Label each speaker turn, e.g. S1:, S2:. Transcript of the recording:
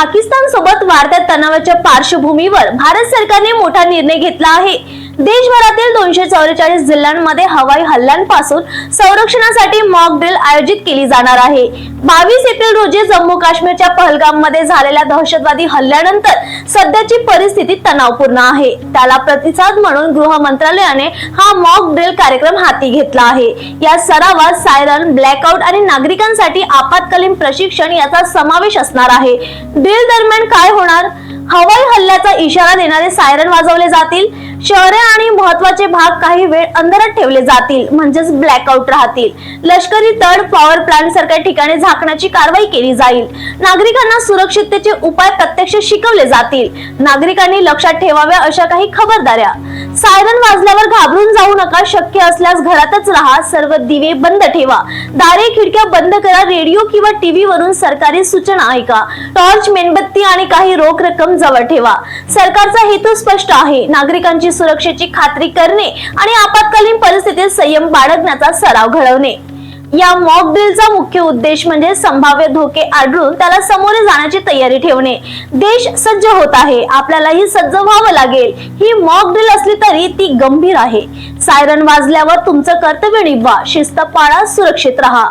S1: पाकिस्तान सोबत वाढत्या तणावाच्या पार्श्वभूमीवर भारत सरकारने मोठा निर्णय घेतला आहे. देशभरातील दोनशे चौवेचाळीस जिल्ह्यांमध्ये हवाई हल्ल्यांपासून संरक्षणासाठी मॉक ड्रिल आयोजित केली जाणार आहे. बावीस एप्रिल रोजी जम्मू काश्मीरच्या पहलगाममध्ये झालेल्या दहशतवादी हल्ल्यानंतर सध्याची परिस्थिती तणावपूर्ण आहे. त्याला प्रतिसाद म्हणून गृह मंत्रालयाने हा मॉक ड्रिल कार्यक्रम हाती घेतला आहे. या सरावात सायरन ब्लॅकआउट आणि नागरिकांसाठी आपत्कालीन प्रशिक्षण याचा समावेश असणार आहे. ड्रिल दरम्यान काय होणार? हवाई हल्ल्याचा इशारा देणारे सायरन वाजवले जातील. शहरे आणि महत्त्वाचे भाग काही वेळ अंधारात ठेवले जातील म्हणजेच ब्लॅकआउट राहतील. लष्करी तळ पॉवर प्लांट सारख्या ठिकाणी झाकण्याची कारवाई केली जाईल. नागरिकांना सुरक्षिततेचे उपाय प्रत्यक्ष शिकवले जातील. नागरिकांनी लक्षात ठेवाव्या अशा काही खबरदाऱ्या. सायरन वाजल्यावर घाबरून नका शक्य असल्यास घरातच राहा सर्व दिवे बंद ठेवा. दारे खिडक्या बंद करा रेडिओ किंवा टीव्ही वरून सरकारी सूचना ऐका. टॉर्च मेणबत्ती आणि काही रोख रक्कम जवळ ठेवा. सरकारचा हेतू स्पष्ट आहे. नागरिकांची सुरक्षेची खात्री करणे आणि आपत्कालीन परिस्थितीत संयम बाळगण्याचा सराव घडवणे. या मॉक ड्रिलचा मुख्य उद्देश म्हणजे संभाव्य धोके आढळून त्याला सामोरे जाण्याची तयारी ठेवणे. देश सज्ज होत आहे. आपल्यालाही सज्ज व्हावं लागेल. ही मॉक ड्रिल असली तरी ती गंभीर आहे. सायरन वाजल्यावर तुमचं कर्तव्य निभवा. शिस्त पाळा सुरक्षित राहा.